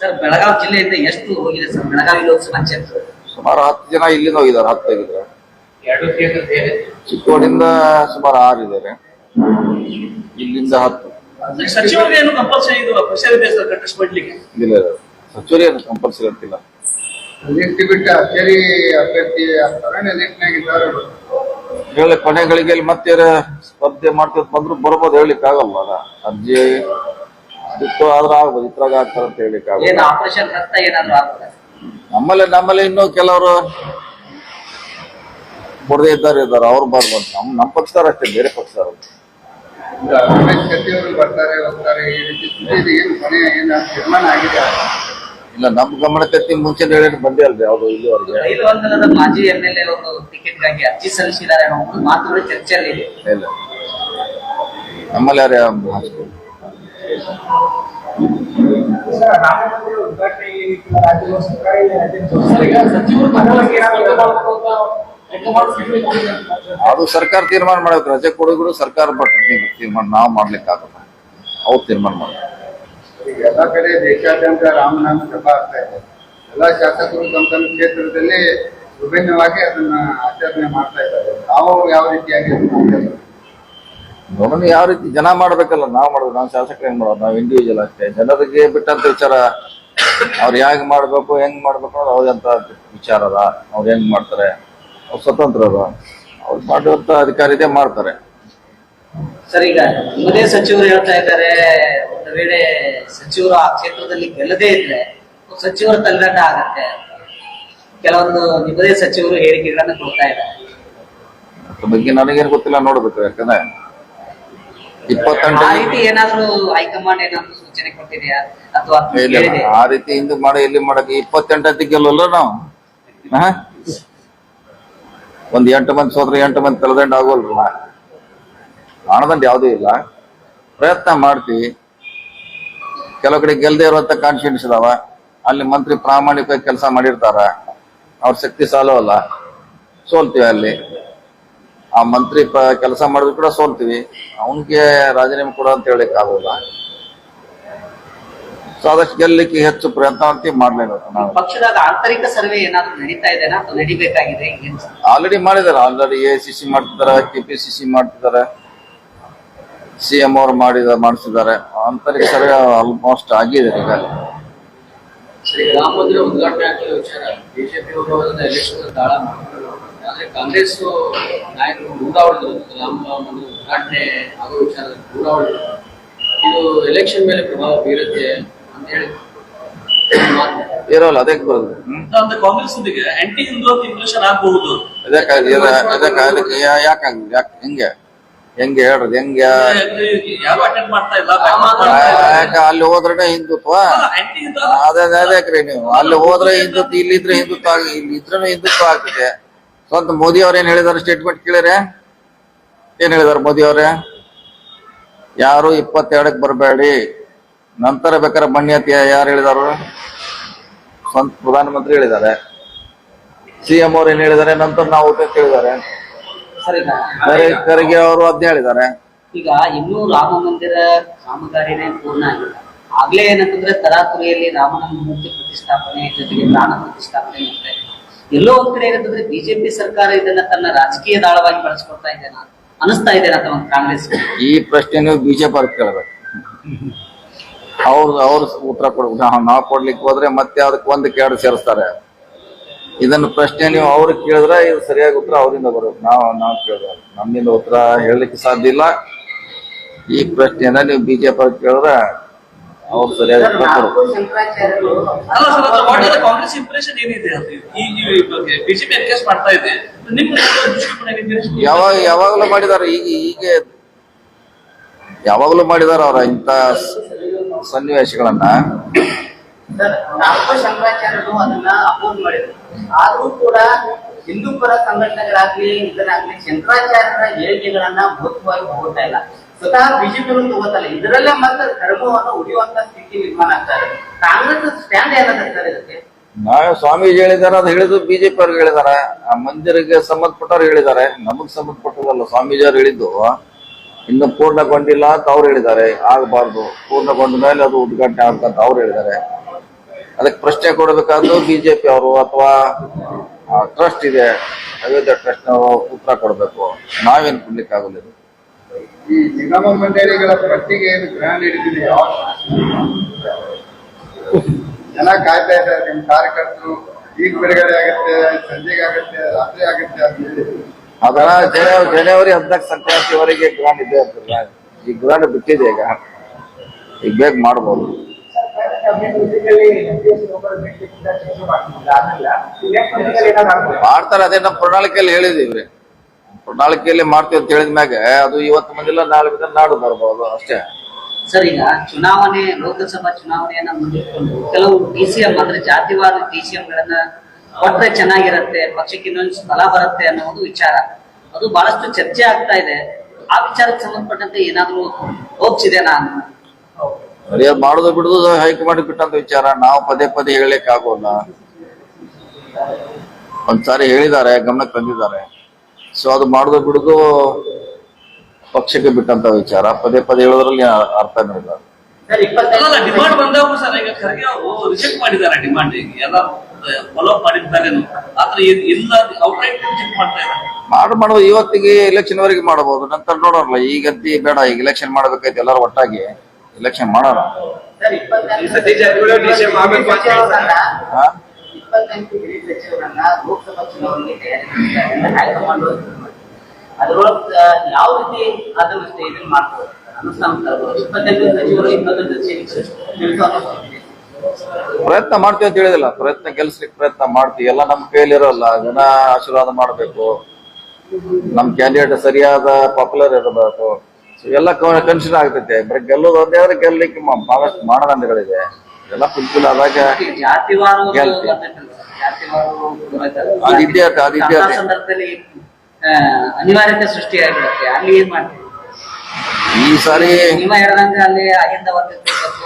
Sir Belagavi ಜಿಲ್ಲೆಯಿಂದ ಎಷ್ಟು ಹೋಗಿದೆ ಸರ್? ಬೆಳಗಾವಿ ಲೋಕಸಭಾ ಕ್ಷೇತ್ರ? ಸುಮಾರು ಹತ್ತು ಜನ ಇಲ್ಲಿಂದ ಹೋಗಿದ್ದಾರೆ ಹತ್ತು ಹೋಗಿದ್ದಾರೆ ಎರಡು ಕ್ಷೇತ್ರ ಸೇರಿ ಚಿಕ್ಕೋಡಿಂದ ಸುಮಾರು ಆರು ಇದ್ದಾರೆ ಇಲ್ಲಿಂದ ಹತ್ತು. ಸಚಿವರಿಗೆ ಏನು ಕಂಪಲ್ಸರಿ ಇದು ಕಂಟೆಸ್ಟ್ ಮಾಡ್ಲಿಕ್ಕೆ ಇಲ್ಲ ಸಚುರಿ ಏನು ಕಂಪಲ್ಸರಿ ಅಂತಿಲ್ಲ ನಿಂತು ಬಿಟ್ಟು ಅಚ್ಚರಿ ಅಭ್ಯರ್ಥಿ ಆಗ್ತಾರೆ ಹೇಳಿ ಕೊನೆ ಗಳಿಗೆಯಲ್ಲಿ ಮತ್ತೆ ಸ್ಪರ್ಧೆ ಮಾಡ್ತಿದ್ ಬಂದ್ರು ಬರ್ಬೋದು ಹೇಳಲಿಕ್ಕೆ ಆಗಲ್ಲ ಅರ್ಜಿ ಬಿಟ್ಟು ಆದ್ರೆ ಆಗ್ಬೋದು ಇತ್ರಾಗ ಆಗ್ತಾರ ಅಂತ ಹೇಳಿಕ್ ಏನು ಆಪರೇಷನ್ ರಕ್ತ ಏನಾದ್ರು ಆಗ್ತದೆ? ನಮ್ಮಲ್ಲಿ ನಮ್ಮಲ್ಲಿ ಇನ್ನೂ ಕೆಲವರು ಬುಡದೇ ಇದ್ದಾರೆ ಇದ್ದಾರೆ ಅವ್ರು ಬರ್ಬೋದು. ನಮ್ ನಮ್ಮ ಪಕ್ಷದವ್ರು ಅಷ್ಟೇ ಬೇರೆ ಪಕ್ಷದವ್ರು ರಮೇಶ್ ಕತ್ತಿ ಅವರು ಬರ್ತಾರೆ ಹೋಗ್ತಾರೆ ಈ ರೀತಿ ಸುದ್ದಿ. ಏನು ಕೊನೆ ಏನು ತೀರ್ಮಾನ ಆಗಿದೆ? ಇಲ್ಲ ನಮ್ ಗಮನಕ್ಕೆ ಮುಂಚೆ ಹೇಳಿ ಬಂದೇ ಅಲ್ರಿ ಯಾವ್ದು ಇಲ್ಲಿವರೆಗೆ. ರೈಲು ಮಾಜಿ ಎಂ ಎಲ್ ಎ ಅವರು ಟಿಕೆಟ್ಗಾಗಿ ಅರ್ಜಿ ಸಲ್ಲಿಸಿದ್ದಾರೆ ಅನ್ನೋ ಒಂದು ಮಾತುಗಳು ಇಲ್ಲ. ನಮ್ಮಲ್ಲಿ ಯಾರು ಅದು ಸರ್ಕಾರ ತೀರ್ಮಾನ ಮಾಡ್ಬೇಕು ರಜೆ ಕೊಡೋದ್ರು ಸರ್ಕಾರ ತೀರ್ಮಾನ ನಾವು ಮಾಡ್ಲಿಕ್ಕೆ ಆಗಲ್ಲ ಅವ್ರು ತೀರ್ಮಾನ ಈಗ ಎಲ್ಲ ಕಡೆ ದೇಶಾದ್ಯಂತ ರಾಮನಾಮ ಸಭಾ ಆಗ್ತಾ ಇದೆ. ಎಲ್ಲ ಶಾಸಕರು ತಮ್ಮ ತಮ್ಮ ಕ್ಷೇತ್ರದಲ್ಲಿ ವಿಭಿನ್ನವಾಗಿ ಅದನ್ನ ಆಚರಣೆ ಮಾಡ್ತಾ ಇದ್ದಾರೆ. ನಾವು ಯಾವ ರೀತಿಯಾಗಿ ಅದನ್ನ ಯಾವ ರೀತಿ ಜನ ಮಾಡ್ಬೇಕಲ್ಲ ನಾವು ಮಾಡೋದು ನಾವು ಶಾಸಕರು ಹೆಂಗ್ ಮಾಡೋದು ನಾವು ಇಂಡಿವಿಜುವಲ್ ಅಷ್ಟೇ. ಜನರಿಗೆ ಬಿಟ್ಟಂತ ವಿಚಾರ ಅವ್ರು ಹೇಗೆ ಮಾಡ್ಬೇಕು ಹೆಂಗ್ ಮಾಡ್ಬೇಕು ಅನ್ನೋದು ಅವ್ರಂತ ವಿಚಾರ ಅದ ಅವ್ರು ಹೆಂಗ್ ಮಾಡ್ತಾರೆ ಅವ್ರು ಅದ ಅವ್ರು ಮಾಡುವಂತ ಇದೆ ಮಾಡ್ತಾರೆ. ಸರಿ ಈಗ ನಿಮ್ಮದೇ ಸಚಿವರು ಹೇಳ್ತಾ ಇದ್ದಾರೆ ಒಂದು ವೇಳೆ ಸಚಿವರು ಆ ಕ್ಷೇತ್ರದಲ್ಲಿ ಗೆಲ್ಲದೇ ಇದ್ರೆ ಸಚಿವರ ತಂಗಾಟ ಆಗತ್ತೆ. ಕೆಲವೊಂದು ನಿಮ್ಮದೇ ಸಚಿವರು ಹೇಳಿಕೆಗಳನ್ನ ಕೊಡ್ತಾ ಇದ್ದಾರೆ. ಅದ್ರ ಬಗ್ಗೆ ನನಗೇನು ಗೊತ್ತಿಲ್ಲ ನೋಡ್ಬೇಕು ಯಾಕಂದ್ರೆ. ಆ ರೀತಿ ಏನಾದ್ರು ಹೈಕಮಾಂಡ್ ಏನಾದ್ರು ಸೂಚನೆ ಕೊಟ್ಟಿದೆಯಾ? ಅಥವಾ ಕೇಳಿದೆ? ಆ ರೀತಿ ಹಿಂದೆ ಮಾಡಿ ಇಲ್ಲಿ ಮಾಡಕ್ಕೆ ಇಪ್ಪತ್ತೆಂಟು ಗೆಲ್ಲಲ್ಲ ನಾವು? ಹಾ? ಒಂದ್ ಎಂಟು ಮಂದಿ ಸೋದ್ರೆ ಎಂಟು ಮಂದಿ ತಲೆದಂಡ ಆಗೋಲ್ರಲ್ಲ ಹಣದಂಡ ಯಾವುದೂ ಇಲ್ಲ. ಪ್ರಯತ್ನ ಮಾಡ್ತೀವಿ ಕೆಲವು ಕಡೆ ಗೆಲ್ದೇ ಇರುವಂತ ಕಾನ್ಫಿಡೆನ್ಸ್ ಇದಾವ. ಅಲ್ಲಿ ಮಂತ್ರಿ ಪ್ರಾಮಾಣಿಕವಾಗಿ ಕೆಲಸ ಮಾಡಿರ್ತಾರ. ಅವ್ರ ಶಕ್ತಿ ಸಾಲವಲ್ಲ. ಸೋಲ್ತೀವಿ ಅಲ್ಲಿ. ಆ ಮಂತ್ರಿ ಕೆಲಸ ಮಾಡಿದ್ರು ಕೂಡ ಸೋಲ್ತೀವಿ. ಅವನಿಗೆ ರಾಜೀನಾಮೆ ಕೂಡ ಅಂತ ಹೇಳಕ್ ಆಗೋಲ್ಲ. ಸೊ ಗೆಲ್ಲಕ್ಕೆ ಗೆಲ್ಲಲಿಕ್ಕೆ ಹೆಚ್ಚು ಪ್ರಯತ್ನ ಅಂತ ಮಾಡ್ಲೇಬೇಕು ನಾವು. ಪಕ್ಷದಾಗ ಆಂತರಿಕ ಸರ್ವೆ ಏನಾದ್ರು ನಡೀತಾ ಇದೆ ನಡಿಬೇಕಾಗಿದೆ ಆಲ್ರೆಡಿ ಮಾಡಿದ್ದಾರೆ. ಆಲ್ರೆಡಿ ಎ ಸಿ ಸಿ ಮಾಡ್ತಿದ್ದಾರೆ ಕೆ ಪಿ ಸಿ ಸಿ ಮಾಡ್ತಿದ್ದಾರೆ. ಸಿ ಎಂ ಅವ್ರು ಮಾಡಿದ ಮಾಡಿಸಿದ್ದಾರೆ. ಆಂತರಿಕ ಸರ್ವೆ ಆಲ್ಮೋಸ್ಟ್ ಆಗಿದೆ ಈಗ. ರಾಮ ಮಂದಿರ ಉದ್ಘಾಟನೆ ಆಗಿರೋ ವಿಚಾರ. ಬಿಜೆಪಿ ಆದ್ರೆ ಕಾಂಗ್ರೆಸ್ ನಾಯಕರು ದೂರ ಹೊಡೆದ್ರು ರಾಮ ಮಂದಿರ ಉದ್ಘಾಟನೆ ಆಗೋ ವಿಚಾರದಲ್ಲಿ ದೂರ ಹೊಡೆದ್ರು ಇದು ಎಲೆಕ್ಷನ್ ಮೇಲೆ ಪ್ರಭಾವ ಬೀರುತ್ತೆ ಅಂತ ಹೇಳಿ ಮಾತು. ಇರೋಲ್ಲ ಅದಕ್ಕೆ ಬರೋದು ಅಂದ್ರೆ ಕಾಂಗ್ರೆಸ್ ಒಂದಿಗೆ ಆಂಟಿ ಹಿಂದೂ ಇಂಪ್ರೆಷನ್ ಆಗಬಹುದು ಅದಕ್ಕೆ ಅದಕ್ಕೆ ಅದಕ್ಕೆ ಯಾಕೆ ಯಾಕೆ ಹೆಂಗೆ ಹೆಂಗೆ ಹೇಳ್ರಿ ಹೆಂಗೆ ಯಾರು ಅಟೆಂಡ್ ಮಾಡ್ತಾ ಇಲ್ಲ ಯಾಕೆ ಅಲ್ಲಿ ಹೋದ್ರೆ ಹಿಂದುತ್ವ ಅದೇ ಅದೇ ನೀವು ಅಲ್ಲಿ ಹೋದ್ರೆ ಹಿಂದುತ್ವ ಇಲ್ಲಿದ್ರೆ ಹಿಂದುತ್ವ ಇಲ್ಲಿ ಇದ್ರೂ ಹಿಂದುತ್ವ ಆಗ್ತದೆ ಸ್ವಂತ ಮೋದಿ ಅವ್ರು ಏನ್ ಹೇಳಿದಾರೆ ಸ್ಟೇಟ್ಮೆಂಟ್ ಕೇಳಿರೆ ಏನ್ ಹೇಳಿದಾರೆ ಮೋದಿ ಅವರೇ? ಯಾರು ಇಪ್ಪತ್ತೆರಡಕ್ಕೆ ಬರಬೇಡಿ ನಂತರ ಬೇಕಾದ್ರೆ ಬನ್ನಿ ಅಂತ ಯಾರು ಹೇಳಿದಾರು? ಸ್ವಂತ ಪ್ರಧಾನಮಂತ್ರಿ ಹೇಳಿದ್ದಾರೆ ಸಿಎಂ ಅವ್ರು ಏನ್ ಹೇಳಿದ್ದಾರೆ ನಂತರ ನಾವು ಊಟ ಕೇಳಿದ್ದಾರೆ ಖರ್ಗೆ ಅವರು ಅದ್ನೇ ಹೇಳಿದ್ದಾರೆ ಈಗ ಇನ್ನೂ ರಾಮ ಮಂದಿರ ಕಾಮಗಾರಿನೇ ಪೂರ್ಣ ಆಗಿಲ್ಲ. ಆಗ್ಲೇ ಏನಂತಂದ್ರೆ ತರಾತುರಿಯಲ್ಲಿ ರಾಮನ ಮೂರ್ತಿ ಪ್ರತಿಷ್ಠಾಪನೆ ಜೊತೆಗೆ ಪ್ರಾಣ ಪ್ರತಿಷ್ಠಾಪನೆ ಮತ್ತೆ ಎಲ್ಲೋ ಒಂದ್ ಕಡೆ ಏನಂತಂದ್ರೆ ಬಿಜೆಪಿ ಸರ್ಕಾರ ಇದನ್ನ ತನ್ನ ರಾಜಕೀಯ ದಾಳವಾಗಿ ಬಳಸ್ಕೊಳ್ತಾ ಇದೆ ಅನಿಸ್ತಾ ಇದೆ ಕಾಂಗ್ರೆಸ್. ಈ ಪ್ರಶ್ನೆ ಬಿಜೆಪಿ ಅವ್ರಿಗೆ ಕೇಳಬೇಕು. ಅವ್ರ ಅವ್ರ ಉತ್ತರ ಕೊಡ್ಬೇಕು ನಾವು ಕೊಡ್ಲಿಕ್ಕೆ ಹೋದ್ರೆ ಮತ್ತೆ ಅದಕ್ಕೆ ಒಂದಕ್ಕೆ ಎರಡು ಸೇರಿಸ್ತಾರೆ. ಇದನ್ನ ಪ್ರಶ್ನೆ ನೀವು ಅವ್ರಿಗೆ ಕೇಳಿದ್ರೆ ಇದು ಸರಿಯಾಗಿ ಉತ್ತರ ಅವರಿಂದ ಬರುತ್ತೆ ನಾವು ನಾವು ಕೇಳಿದ್ರೆ ನಮ್ಮಿಂದ ಉತ್ತರ ಹೇಳಲಿಕ್ಕೆ ಸಾಧ್ಯ ಇಲ್ಲ. ಈ ಪ್ರಶ್ನೆಯನ್ನ ನೀವು ಬಿಜೆಪಿ ಅವ್ರಿಗೆ ಕೇಳಿದ್ರೆ ಅವ್ರು ಸರಿಯಾಗಿ ಅಲ್ಲ ಸರ್ ಕಾಂಗ್ರೆಸ್ ಇಂಪ್ರೆಷನ್ ಏನಿದೆ ಅದು ಈ ಈ ಬಗ್ಗೆ ಬಿಜೆಪಿ ಎನ್ಕೇಸ್ ಮಾಡ್ತಾ ಇದೆ. ನಿಮ್ಮ ದೃಷ್ಟಿಕೋನ ಏನಿದೆ ಯಾವಾಗ ಯಾವಾಗಲೂ ಮಾಡಿದಾರ. ಈಗ ಈಗ ಯಾವಾಗಲೂ ಮಾಡಿದಾರ ಅವ್ರ ಇಂಥ ಸನ್ನಿವೇಶಗಳನ್ನ. ಸರ್ ನಾಲ್ಕು ಶಂಕರಾಚಾರ್ಯರು ಅದನ್ನ ಅಪೋಸ್ ಮಾಡಿದ್ರು. ಆದ್ರೂ ಕೂಡ ಹಿಂದೂ ಪರ ಸಂಘಟನೆಗಳಾಗ್ಲಿ ಇದನ್ನಾಗ್ಲಿ ಶಂಕರಾಚಾರ್ಯರ ಹೇಳಿಕೆಗಳನ್ನ ಭೂತವಾಗಿ ಹೋಗ್ತಾ ಇಲ್ಲ. ಸ್ವತಃ ಬಿಜೆಪಿ ತಗೋತಲ್ಲ. ಇದರಲ್ಲೇ ಮತ್ತೆ ಧರ್ಮವನ್ನು ಉಳಿಯುವಂತ ಸ್ಥಿತಿ ನಿರ್ಮಾಣ ಆಗ್ತಾರೆ ಕಾಂಗ್ರೆಸ್ ಸ್ಟ್ಯಾಂಡ್ ಏನದ ಸರ್ ಇದಕ್ಕೆ? ನಾವೇ ಸ್ವಾಮೀಜಿ ಹೇಳಿದಾರೆ ಅದು ಹೇಳಿದ್ರು ಬಿಜೆಪಿ ಅವ್ರಿಗೆ ಹೇಳಿದಾರೆ ಆ ಮಂದಿರಿಗೆ ಸಂಬಂಧಪಟ್ಟವ್ರು ಹೇಳಿದ್ದಾರೆ. ನಮಗ್ ಸಂಬಂಧಪಟ್ಟದಲ್ಲ, ಸ್ವಾಮೀಜಿ ಅವ್ರು ಹೇಳಿದ್ದು. ಇನ್ನು ಪೂರ್ಣಗೊಂಡಿಲ್ಲ ಅಂತ ಅವ್ರು ಹೇಳಿದ್ದಾರೆ. ಆಗಬಾರ್ದು. ಪೂರ್ಣಗೊಂಡ ಮೇಲೆ ಅದು ಉದ್ಘಾಟನೆ ಆಗ್ತಂತ ಅವ್ರು ಹೇಳಿದ್ದಾರೆ. ಅದಕ್ಕೆ ಪ್ರಶ್ನೆ ಕೊಡಬೇಕಾದ್ರು ಬಿಜೆಪಿ ಅವರು ಅಥವಾ ಟ್ರಸ್ಟ್ ಇದೆ. ಅಯೋಧ್ಯೆ ಟ್ರಸ್ಟ್ ಉತ್ತರ ಕೊಡಬೇಕು. ನಾವೇನ್ ಕೊಡ್ಲಿಕ್ಕೆ ಆಗೋದಿಲ್ಲ ಈ ನಿಗಮ ಮಂಡಳಿಗಳ ಪಟ್ಟಿಗೆ ಏನು ಗ್ರಹ ನೀಡಿದ್ದೀನಿ ಯಾವ ಜನ ಕಾಯ್ತಾ ಇದ್ದಾರೆ. ನಿಮ್ ಕಾರ್ಯಕರ್ತರು ಈಗ ಬಿಡುಗಡೆ ಆಗುತ್ತೆ ಸಂಜೆಗೆ ಆಗುತ್ತೆ ರಾತ್ರಿ ಆಗುತ್ತೆ ಅಂತ ಹೇಳಿ. ಅದರ ಜನವರಿ ಜನವರಿ ಹದಿನಾಲ್ಕು ಸಂಕ್ರಾಂತಿವರೆಗೆ ಗ್ರಾಂಡ್ ಇದೆ ಅಂತಲ್ಲ ಈ ಗ್ರಾಂಡ್ ಬಿಟ್ಟಿದೆ ಈಗ. ಈಗ ಬೇಗ ಮಾಡ್ಬೋದು. ಮಾಡ್ತಾರೆ ಅದೇ ನಮ್ಮ ಪ್ರಣಾಳಿಕೆಯಲ್ಲಿ ಹೇಳಿದೀವ್ರಿ ಪ್ರಣಾಳಿಕೆಯಲ್ಲಿ ಮಾಡ್ತೀವಿ ಅಂತ ಹೇಳಿದ ಮ್ಯಾಗ ಅದು ಇವತ್ತು ಬಂದಿಲ್ಲ ನಾಳೆ ಬಂದ್ರೆ ನಾಡು ಬರ್ಬೋದು ಅಷ್ಟೇ. ಸರ್ ಈಗ ಚುನಾವಣೆ ಲೋಕಸಭಾ ಚುನಾವಣೆಯನ್ನ ಮುಂದಿಟ್ಕೊಂಡು ಕೆಲವು ಡಿ ಸಿ ಎಂ ಅಂದ್ರೆ ಜಾತಿವಾದ ಡಿ ಸಿ ಗಳನ್ನ ಕೊಟ್ರೆ ಚೆನ್ನಾಗಿರತ್ತೆ ಪಕ್ಷಕ್ಕೆ ಇನ್ನೊಂದು ಸ್ಥಳ ಬರುತ್ತೆ ಅನ್ನೋದು ವಿಚಾರ. ಅದು ಬಹಳಷ್ಟು ಚರ್ಚೆ ಆಗ್ತಾ ಇದೆ. ಆ ವಿಚಾರಕ್ಕೆ ಸಂಬಂಧಪಟ್ಟಂತೆ ಏನಾದ್ರೂ ಹೋಪ್ಸ್ ನಾನು ಅದು ಮಾಡೋದು ಬಿಡುದು ಹೈಕಮಾಂಡ್ ಬಿಟ್ಟಂತ ವಿಚಾರ. ನಾವು ಪದೇ ಪದೇ ಹೇಳಲಿಕ್ಕೆ ಆಗೋಲ್ಲ. ಒಂದ್ಸಾರಿ ಹೇಳಿದ್ದಾರೆ ಗಮನಕ್ಕೆ ತಂದಿದ್ದಾರೆ. ಸೊ ಅದು ಮಾಡೋದು ಬಿಡುದು ಪಕ್ಷಕ್ಕೆ ಬಿಟ್ಟಂತ ವಿಚಾರ. ಪದೇ ಪದೇ ಹೇಳೋದ್ರಲ್ಲಿ ಅರ್ಥನೇ ಇಲ್ಲ. ಸರ್ ಇಪ್ಪತ್ತೈದು ಅಲ್ಲ ಡಿಮಾಂಡ್ ಬಂದಾಗ ಸರ್ ಈಗ ಖರ್ಗೆ ಅವರು ರಿಜೆಕ್ಟ್ ಮಾಡಿದ್ದಾರೆ ಡಿಮಾಂಡ್ ಎಲ್ಲ ಫಾಲೋ ಮಾಡಿದ್ದಾರೇನು ಆದ್ರೆ ಇ- ಇಲ್ಲ ಔಟ್ರೈಟ್ ರಿಜೆಕ್ಟ್ ಮಾಡ್ತಾ ಇದ್ದಾರೆ. ಮಾಡು ಮಾಡುವ ಇವತ್ತಿಗೆ ಎಲೆಕ್ಷನ್ ವರೆಗೆ ಮಾಡಬಹುದು. ನಂತರ ನೋಡೋಣ ಈಗಂತ ಬೇಡ ಈಗ ಎಲೆಕ್ಷನ್ ಮಾಡ್ಬೇಕಾಯ್ತು ಎಲ್ಲರೂ ಒಟ್ಟಾಗಿ. ಎಲೆಕ್ಷನ್ ಮಾಡೋಣ. ಸರ್ ಇಪ್ಪತ್ತೆಂಟು ಅಂತ ಸಚಿವರನ್ನ ಲೋಕಸಭಾ ಚುನಾವಣೆಗೆ ಹೈಕಮಾಂಡ್ ಅದ್ರೊಳಗೆ ಯಾವ ರೀತಿ ಅದನ್ನ ಇದನ್ನ ಮಾಡ್ತಾರೆ ಅನುಷ್ಠಾನ ತರ್ಬೋದು ಇಪ್ಪತ್ತೆಂಟು ಸಚಿವರು ಇಪ್ಪತ್ತೆಂಟು ತಿಳಿಸೋ ಪ್ರಯತ್ನ ಮಾಡ್ತೀವಿ ಅಂತ ಹೇಳಿದಿಲ್ಲ. ಪ್ರಯತ್ನ ಗೆಲ್ಸ್ಲಿಕ್ಕೆ ಪ್ರಯತ್ನ ಮಾಡ್ತೀವಿ. ಎಲ್ಲ ನಮ್ಮ ಕೈಲಿರೋಲ್ಲ ಜನ ಆಶೀರ್ವಾದ ಮಾಡಬೇಕು. ನಮ್ ಕ್ಯಾಂಡಿಡೇಟ್ ಸರಿಯಾದ ಪಾಪ್ಯುಲರ್ ಇರಬೇಕು. ಎಲ್ಲ ಕನ್ಸಿಡರ್ ಆಗ್ತೈತೆ. ಬರೀ ಗೆಲ್ಲೋದು ಒಂದೇ ಆದ್ರೆ ಗೆಲ್ಲಲಿಕ್ಕೆ ಬಹಳಷ್ಟು ಮಾನದಂಡಗಳಿದೆ. ಎಲ್ಲ ಫುಲ್ಫಿಲ್ ಆದಾಗ. ಜಾತಿವಾರ ಅದು ಇರುತ್ತೆ, ಅದು. ಸಂದರ್ಭದಲ್ಲಿ ಅನಿವಾರ್ಯತೆ ಸೃಷ್ಟಿಯಾಗಿರುತ್ತೆ. ಅಲ್ಲಿ ಏನ್ ಮಾಡ್ತೀವಿ ಈ ಸಾರಿ ನಿಮ್ಮ ಹೇಳಿದಂಗೆ ಅಲ್ಲಿ ಅಹಿಂದ ವರ್ಗ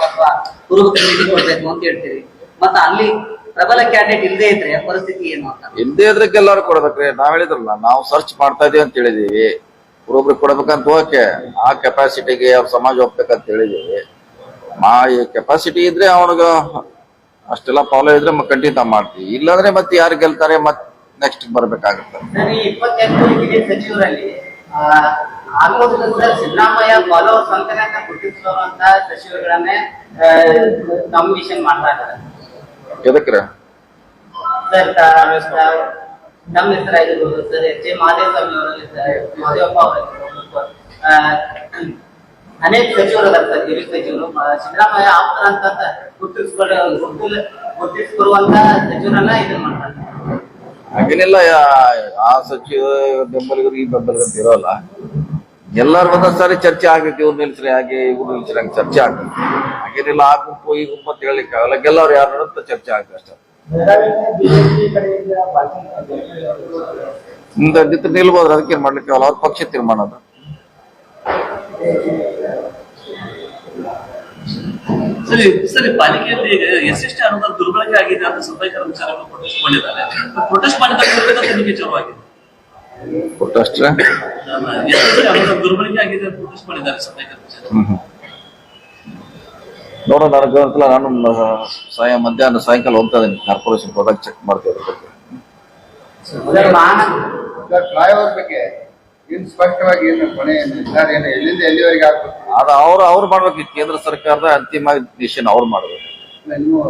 ಅಥವಾ ಕುರುಬ ಕಮಿಟಿ ಕೊಡ್ಬೇಕು ಅಂತ ಹೇಳ್ತೀರಿ. ಮತ್ತ ಅಲ್ಲಿ ಪ್ರಬಲ ಕ್ಯಾಂಡಿಡೇಟ್ ಇಲ್ಲದೆ ಇದ್ರೆ ಪರಿಸ್ಥಿತಿ ಏನು ಅಂತ? ಇಲ್ಲದೆ ಇದ್ರಕ್ಕೆ ಎಲ್ಲರೂ ಕೊಡ್ಬೇಕ್ರಿ. ನಾವ್ ಹೇಳಿದ್ರಲ್ಲ ನಾವು ಸರ್ಚ್ ಮಾಡ್ತಾ ಇದೀವಿ ಅಂತ ಹೇಳಿದೀವಿ. ಒಬ್ಬೊಬ್ರಿಗೆ ಕೊಡ್ಬೇಕಂತ ಓಕೆ ಆ ಕೆಪಾಸಿಟಿಗೆ ಅವ್ರ ಸಮಾಜ ಹೋಗ್ಬೇಕಂತ ಹೇಳಿದೀವಿ. ಮಾ ಈ ಕೆಪಾಸಿಟಿ ಇದ್ರೆ ಅವನಿಗ ಅಷ್ಟೆಲ್ಲ ಫಾಲೋ ಇದ್ರೆ ಖಂಡಿತ ಮಾಡ್ತೀವಿ. ಇಲ್ಲಾಂದ್ರೆ ಮತ್ತೆ ಯಾರು ಗೆಲ್ತಾರೆ ಮತ್ ನೆಕ್ಸ್ಟ್ ಬರ್ಬೇಕಾಗುತ್ತೆ. ಸಿದ್ದರಾಮಯ್ಯ ಫಾಲೋವರ್ಸ್ ಅಂತಾನೆ ಗುರುತಿಸಿರುವಂತ ಸಚಿವರುಗಳನ್ನೇ ನಾಮಿನೇಷನ್ ಮಾಡ್ತಾ ಇದ್ದಾರೆ. ಎದಕ್ರೆ ನಮ್ಮ ಹೆಸರಾಗಿರ್ಬೋದು ಸರ್ ಎಚ್ ಎ ಮಹದೇವಸ್ವಾಮಿ ಅವರಲ್ಲಿ ಮಹದೇವಪ್ಪ ಅವರಾಗಿರ್ಬೋದು ಆ, ಅನೇಕ ಸಚಿವರು ಅದಾರ ಸರ್ ಹಿರಿಯ ಸಚಿವರು. ಸಿದ್ದರಾಮಯ್ಯ ಆಪ್ತರ ಅಂತ ಗುರುತಿಸ್ಕೊಳ್ಳೋ ಗುರುತಿಲ್- ಗುರುತಿಸ್ಕೊಡುವಂತ ಸಚಿವರನ್ನ ಇದನ್ನ ಮಾಡ್ತಾರೆ. ಹಾಗೇನಿಲ್ಲ ಆ ಸಚಿವ ಬೆಂಬಲಿಗರು ಈ ಬೆಂಬಲಿಗರು ಇರೋಲ್ಲ. ಎಲ್ಲಾರು ಒಂದೊಂದ್ ಸಾರಿ ಚರ್ಚೆ ಆಗ್ಬೇಕು, ಇವ್ರು ನಿಲ್ಸ್ರಿ, ಹಾಗೆ ಇವ್ರು ನಿಲ್ಸ್ರಿ ಹಂಗೆ ಚರ್ಚೆ ಆಗ್ಬೇಕು. ಹಾಗೇನಿಲ್ಲ, ಆ ಗುಂಪು, ಈ ಗುಂಪು ಅಂತ ಹೇಳಲಿಕ್ಕೆ ಆಗಲ್ಲ. ಗೆಲ್ಲವ್ರು ಯಾರು ಅಂತ ಚರ್ಚೆ ಆಗುತ್ತೆ ಅಷ್ಟೇ. ನಿಲ್ಬೋದ್ರೆ ಅದಕ್ಕೆ ಅದಕ್ಕೆ ಮಾಡ್ಲಿಕ್ಕೆ ಅವ್ರ ಪಕ್ಷ ತೀರ್ಮಾನ ಅದು. ಸರಿ ಸರಿ ಪಾಲಿಕೆಯಲ್ಲಿ ಎಷ್ಟೆಷ್ಟೇ ಅನುದಾನ ದುರ್ಬಳಕೆ ಆಗಿದೆ ಅಂತ ಸಭೆ ವಿಚಾರಗಳು ಪ್ರೊಟೆಸ್ಟ್ ಮಾಡಿದ್ದಾರೆ. ಪ್ರೊಟೆಸ್ಟ್ ಮಾಡಿದ ನಿಮಗೆ ವಿಚಾರವಾಗಿದೆ ಪ್ರೊಟೆಸ್ಟ್ ದುರ್ಬಳಕೆ ಆಗಿದೆ ಪ್ರೊಟೆಸ್ಟ್ ಮಾಡಿದ್ದಾರೆ. ನೋಡೋಣ ನನಗೆ ಗೊತ್ತಿಲ್ಲ ನಾನು ಸಾಯ ಮಧ್ಯಾಹ್ನ ಸಾಯಂಕಾಲ ಹೋಗ್ತಾ ಇದ್ದೀನಿ. ಕಾರ್ಪೊರೇಷನ್ ಪ್ರಾಡಕ್ಟ್ ಚೆಕ್ ಮಾಡ್ತಾ ಫ್ಲೈಓವರ್ ಬಗ್ಗೆ ಇನ್ ಸ್ಪಷ್ಟವಾಗಿ ಏನು ಕೊನೆ ನಿರ್ಧಾರ ಏನು ಎಲ್ಲಿಂದ ಎಲ್ಲಿವರೆಗೆ ಆಗ್ಬೇಕು? ಅದು ಅವ್ರು ಅವ್ರು ಮಾಡ್ಬೇಕು. ಕೇಂದ್ರ ಸರ್ಕಾರದ ಅಂತಿಮ ಡಿಸಿಷನ್ ಅವ್ರು ಮಾಡಬೇಕು. ನೀವು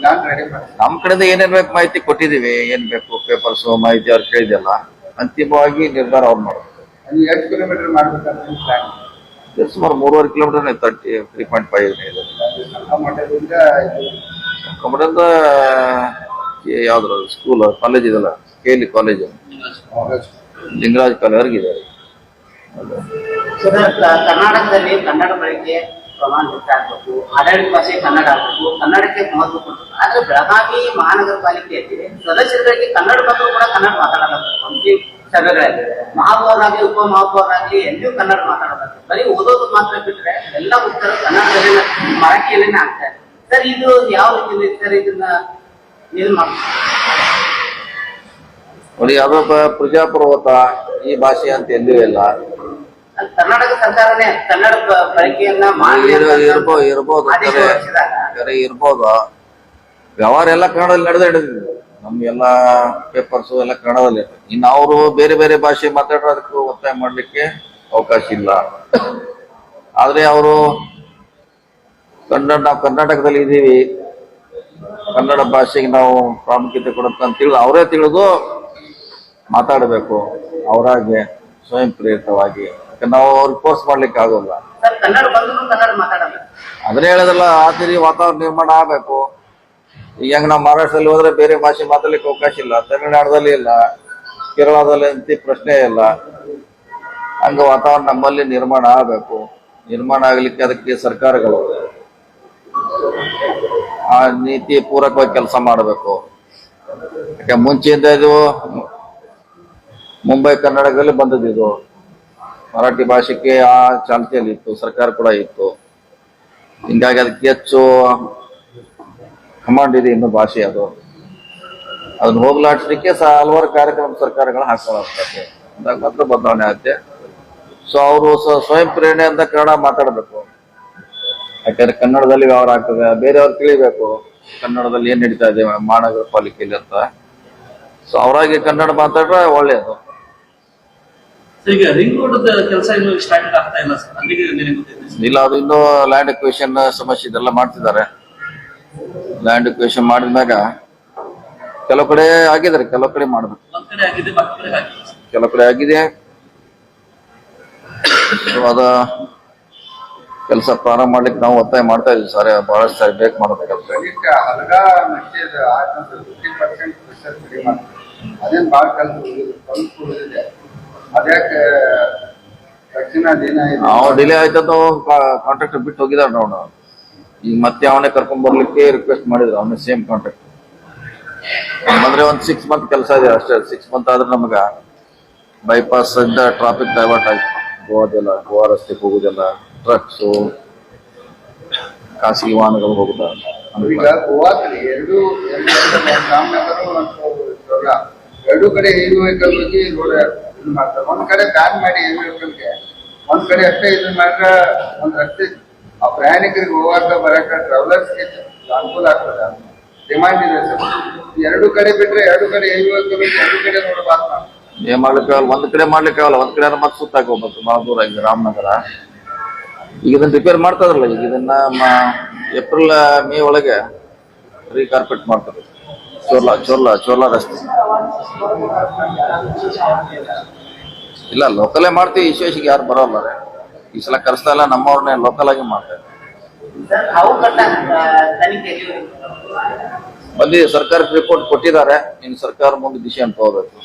ಪ್ಲಾನ್ ರೆಡಿ ಮಾಡಿ. ನಮ್ ಕಡೆಯಿಂದ ಏನೇನ್ ಬೇಕು ಮಾಹಿತಿ ಕೊಟ್ಟಿದೀವಿ ಏನ್ ಬೇಕು? ಪೇಪರ್ಸ್ ಮಾಹಿತಿ ಅವ್ರು ಕೇಳಿದೆಲ್ಲ ಅಂತಿಮವಾಗಿ ನಿರ್ಧಾರ ಅವ್ರು ಮಾಡ್ಬೇಕು. ನೀವು ಎಷ್ಟು ಕಿಲೋಮೀಟರ್ ಮಾಡ್ಬೇಕಂತ ನಿಮ್ಮ ಪ್ಲಾನ್ ಇದು ಸುಮಾರು ಮೂರುವರೆ kilometre thirty three point five ಇದೆ. ಮಠದಿಂದ ಕಮಡದಿಂದ ಯಾವ್ದ್ರ ಸ್ಕೂಲ್ ಕಾಲೇಜ್ ಇದೆಲ್ಲ K L college Lingaraj sir, ಕರ್ನಾಟಕದಲ್ಲಿ ಕನ್ನಡ ಬಳಕೆ ಪ್ರಮಾಣ ಹೆಚ್ಚಾಗಬೇಕು ಆಡಳಿತ ಭಾಷೆ ಕನ್ನಡ ಆಗಬೇಕು ಕನ್ನಡಕ್ಕೆ ಮಹತ್ವ ಕೊಡಬೇಕು. ಆದ್ರೆ ಬೆಳಗಾವಿ ಮಹಾನಗರ ಪಾಲಿಕೆಯಲ್ಲಿ ಸದಸ್ಯರುಗಳಿಗೆ ಕನ್ನಡ ಬಂದರೂ ಕೂಡ ಕನ್ನಡ ಮಾತಾಡಬೇಕು ಹಂಪಿ ಸಭೆಗಳಲ್ಲಿ ಮಹಾಪೌರಾಗ್ಲಿ ಉಪ ಮಹಾಪೌರಾಗ್ಲಿ ಎಲ್ಲಿಯೂ ಕನ್ನಡ ಮಾತಾಡಬೇಕು ಬರೀ ಓದೋದು ಮಾತ್ರ ಬಿಟ್ರೆ ಎಲ್ಲ ಉತ್ತರ ಕನ್ನಡದಲ್ಲಿ ಮರಾಠಿಯಲ್ಲೇನೆ ಆಗ್ತಾ ಇದೆ. ಸರ್ ಇದು ಯಾವ ರೀತಿ ಇದೆ ಸರ್ ಇದನ್ನ ಇದು ಮಾಡ್ತಾರೆ? ನೋಡಿ ಪ್ರಜಾ ಪ್ರಜಾಪ್ರಭುತ್ವ ಈ ಭಾಷೆ ಅಂತ ಎಲ್ಲೂ ಇಲ್ಲ. ಕರ್ನಾಟಕ ಸರ್ಕಾರನೇ ಕನ್ನಡ ಬ- ಬಳಕೆಯನ್ನ ಮಾಡಿ ಇರ- ಇರ್ಬೋ- ಇರ್ಬೋದು ಕರೆ ಇರ್ಬೋದು. ವ್ಯವಹಾರ ಎಲ್ಲ ಕನ್ನಡದಲ್ಲಿ ನಡೆದೇ ಹಿಡಿದ್ವಿ ನಮ್ಗೆಲ್ಲ ಪೇಪರ್ಸು ಪೇಪರ್ಸ್ ಎಲ್ಲ ಕನ್ನಡದಲ್ಲಿ. ಇನ್ನು ಅವರು ಬೇರೆ ಬೇರೆ ಭಾಷೆ ಮಾತಾಡೋದಕ್ಕೂ ಒತ್ತಾಯ ಮಾಡ್ಲಿಕ್ಕೆ ಅವಕಾಶ ಇಲ್ಲ. ಆದ್ರೆ ಅವರು ಕನ್ನಡ ನಾವು ಕರ್ನಾಟಕದಲ್ಲಿ ಇದ್ದೀವಿ. ಕನ್ನಡ ಭಾಷೆಗೆ ನಾವು ಪ್ರಾಮುಖ್ಯತೆ ಕೊಡುತ್ತೆ ಅಂತ ತಿಳಿದು ಅವರೇ ತಿಳಿದು ಮಾತಾಡಬೇಕು ಅವರಾಗೆ ಸ್ವಯಂ ಪ್ರೇರಿತವಾಗಿ ನಾವು ಅವ್ರಿಗೆ ಫೋರ್ಸ್ ಮಾಡ್ಲಿಕ್ಕೆ ಆಗೋಲ್ಲ. ಅದನ್ನೇ ಹೇಳೋದಲ್ಲ ಆ ವಾತಾವರಣ ನಿರ್ಮಾಣ ಆಗಬೇಕು. ಈಗ ಹೆಂಗ್ ನಾವು ಮಹಾರಾಷ್ಟ್ರದಲ್ಲಿ ಹೋದ್ರೆ ಬೇರೆ ಭಾಷೆ ಮಾತಾಡ್ಲಿಕ್ಕೆ ಅವಕಾಶ ಇಲ್ಲ ತಮಿಳ್ನಾಡದಲ್ಲಿ ಇಲ್ಲ ಕೇರಳದಲ್ಲಿ ಅಂತ ಪ್ರಶ್ನೆ ಇಲ್ಲ. ಹಂಗ ವಾತಾವರಣ ನಮ್ಮಲ್ಲಿ ನಿರ್ಮಾಣ ಆಗಬೇಕು. ನಿರ್ಮಾಣ ಆಗ್ಲಿಕ್ಕೆ ಅದಕ್ಕೆ ಸರ್ಕಾರಗಳು. ಆ ನೀತಿ ಪೂರಕವಾಗಿ ಕೆಲಸ ಮಾಡಬೇಕು. ಯಾಕೆ ಮುಂಚೆಯಿಂದ ಇದು ಮುಂಬೈ ಕರ್ನಾಟಕದಲ್ಲಿ ಬಂದದ್ದು ಇದು. ಮರಾಠಿ ಭಾಷೆಗೆ ಆ ಚಾಲ್ತಿಯಲ್ಲಿ ಇತ್ತು ಸರ್ಕಾರ ಕೂಡ ಇತ್ತು. ಹಿಂಗಾಗಿ ಅದಕ್ಕೆ ಹೆಚ್ಚು ಕಮಾಂಡ್ ಇದೆ ಇನ್ನು ಭಾಷೆ ಅದು. ಅದನ್ನ ಹೋಗ್ಲಾಡ್ಸಲಿಕ್ಕೆ ಸಹ ಹಲವಾರು ಕಾರ್ಯಕ್ರಮ ಸರ್ಕಾರಗಳು ಹಾಕೊಳ್ಳುತ್ತೆ ಅಂದಾಗ ಮಾತ್ರ ಬದಲಾವಣೆ ಆಗುತ್ತೆ. ಸೊ ಅವರು ಸ್ವಯಂ ಪ್ರೇರಣೆಯಿಂದ ಕನ್ನಡ ಮಾತಾಡಬೇಕು. ಯಾಕಂದ್ರೆ ಕನ್ನಡದಲ್ಲಿ ವ್ಯವಹಾರ ಆಗ್ತದೆ ಬೇರೆಯವ್ರು ತಿಳಿಬೇಕು. ಕನ್ನಡದಲ್ಲಿ ಏನ್ ನಡೀತಾ ಇದೆ ಮಹಾನಗರ ಪಾಲಿಕೆಯಲ್ಲಿ ಅಂತ. ಸೊ ಅವರಾಗಿ ಕನ್ನಡ ಮಾತಾಡ್ರೆ ಒಳ್ಳೇದು. ಸರ್, ಈಗ ರಿಂಗ್ ರೋಡ್ ಕೆಲಸ ಇನ್ನು ಸ್ಟಾರ್ಟ್ ಆಗ್ತಾ ಇಲ್ಲ ಸರ್ ಅಲ್ಲಿಗೆ ನಿನಗೆ ಗೊತ್ತಿದೆ ಇಲ್ಲ ಅದು ಇನ್ನು ಲ್ಯಾಂಡ್ ಎಕ್ವೇಶನ್ ಸಮಸ್ಯೆ ಇದೆಲ್ಲ ಮಾಡ್ತಿದ್ದಾರೆ. ಲ್ಯಾಂಡ್ ಎಕ್ವೇಶನ್ ಮಾಡಿದ್ಮ್ಯಾಗ ಕೆಲವು ಕಡೆ ಆಗಿದ್ದಾರೆ ಕೆಲವು ಕಡೆ ಮಾಡಬೇಕು. ಒಂದ್ ಕಡೆ ಆಗಿದೆ ಮತ್ತೊಂದ್ ಕಡೆ ಆಗಿಲ್ಲ ಸರ್. ಕೆಲವು ಕಡೆ ಆಗಿದೆ. ಸೊ ಅದ ಕೆಲಸ ಪ್ರಾರಂಭ ಮಾಡ್ಲಿಕ್ಕೆ ನಾವು ಒತ್ತಾಯ ಮಾಡ್ತಾ ಇದ್ವಿ ಸರ್ ಬಹಳಷ್ಟು ಸಾರಿ ಬೇಕು ಮಾಡೋದು ಕೆಲಸ. ಕನಿಷ್ಠ ಹಲಗ ನಕ್ಷೆದ ಫಿಫ್ಟಿ ಪರ್ಸೆಂಟ್ ಪ್ರೆಷರ್ ಕಡಿಮೆ ಅದೇನ್ ಭಾಳ ಕೆಲಸ ಉಳಿದಿದೆ ಸ್ವಲ್ಪ ಉಳಿದಿದೆ ನಾವು ಡಿಲೇ ಆಯ್ತಂತ ಕಾಂಟ್ರಾಕ್ಟರ್ ಬಿಟ್ಟು ಹೋಗಿದಾರ ನೋಡು ಈಗ ಮತ್ತೆ ಅವನೇ ಕರ್ಕೊಂಡ್ ಬರ್ಲಿಕ್ಕೆ ರಿಕ್ವೆಸ್ಟ್ ಮಾಡಿದ್ರು ಅವನೇ ಸೇಮ್ ಕಾಂಟ್ರಾಕ್ಟ್ ಅಂದ್ರೆ ಒಂದ್ ಸಿಕ್ಸ್ ಮಂತ್ ಕೆಲಸ ಇದೆ ಅಷ್ಟೇ ಸಿಕ್ಸ್ ಮಂತ್ ಆದ್ರೆ ನಮಗ ಬೈಪಾಸ್ ಇಂದ ಟ್ರಾಫಿಕ್ ಡೈವರ್ಟ್ ಆಯ್ತು. ಗೋವಾದೆಲ್ಲ ಗೋವಾ ರಸ್ತೆಗೆ ಹೋಗುದೆಲ್ಲ ಟ್ರಕ್ಸು ಖಾಸಗಿ ವಾಹನಗಳು ಹೋಗುದ? ಈಗ ಗೋವಾದಲ್ಲಿ ಎರಡು ಎರಡು ರಾಮನಗರ ಮತ್ತು ಸೊರ್ಲ ಎರಡು ಕಡೆ ಹೆವಿ ವೆಹಿಕಲ್ ಹೋಗಿ ರೋಡ್ ಇದು ಮಾಡ್ತಾರೆ. ಒಂದ್ ಕಡೆ ಬ್ಯಾನ್ ಮಾಡಿ ಏನ್ ಒಂದ್ ಕಡೆ ಅಷ್ಟೇ ಇದನ್ನ ಮಾಡ್ರೆ ಒಂದ್ ರಸ್ತೆ ಆ ಪ್ರಯಾಣಿಕರಿಗೆ ಹೋಗಾಕ ಬರಾಕ ಟ್ರಾವೆಲರ್ಸ್ಗೆ ಅನುಕೂಲ ಆಗ್ತದೆ. ಡಿಮಾಂಡ್ ಇದೆ ಸರ್. ಎರಡು ಕಡೆ ಬಿಟ್ರೆ ಎರಡು ಕಡೆ ವೆಹಿಕಲ್ ಎರಡು ಕಡೆ ನೋಡಬಾರ್ದು ಏನ್ ಮಾಡ್ಲಿಕ್ಕೆ ಆಗಲ್ಲ? ಒಂದ್ ಕಡೆ ಮಾಡ್ಲಿಕ್ಕೆ ಆಗಲ್ಲ. ಒಂದ್ ಕಡೆ ಮತ್ತೆ ಸುತ್ತಾಕ ಹೋಗ್ಬೇಕು. ಬಹಳ ದೂರ ಈಗ ರಾಮನಗರ. ಈಗ ಇದನ್ನ ರಿಪೇರ್ ಮಾಡ್ತಾರಲ್ಲ ಈಗ ಇದನ್ನ ಏಪ್ರಿಲ್ ಮೇ ಒಳಗೆ ರೀಕಾರ್ಪೆಟ್ ಮಾಡ್ತಾರೆ. ಚೋರ್ಲಾ ಚೋರ್ಲಾ ಚೋರ್ಲಾ ರಸ್ತೆ ಇಲ್ಲ ಲೋಕಲೇ ಮಾಡ್ತೀವಿ ವಿಶೇಷಕ್ಕೆ ಯಾರು ಬರೋಲ್ಲ. ಈ ಸಲ ಕರೆಸ್ತಾ ಇಲ್ಲ ನಮ್ಮವ್ರನ್ನೇ ಲೋಕಲ್ ಆಗಿ ಮಾಡ್ತಾರೆ. ತನಿಖೆ ಬಂದಿದೆ ಸರ್ಕಾರಕ್ಕೆ ರಿಪೋರ್ಟ್ ಕೊಟ್ಟಿದ್ದಾರೆ. ಇನ್ನು ಸರ್ಕಾರ ಮುಂದೆ ದಿಶೆ ಅಂತ ಹೋಗ್ಬೇಕು.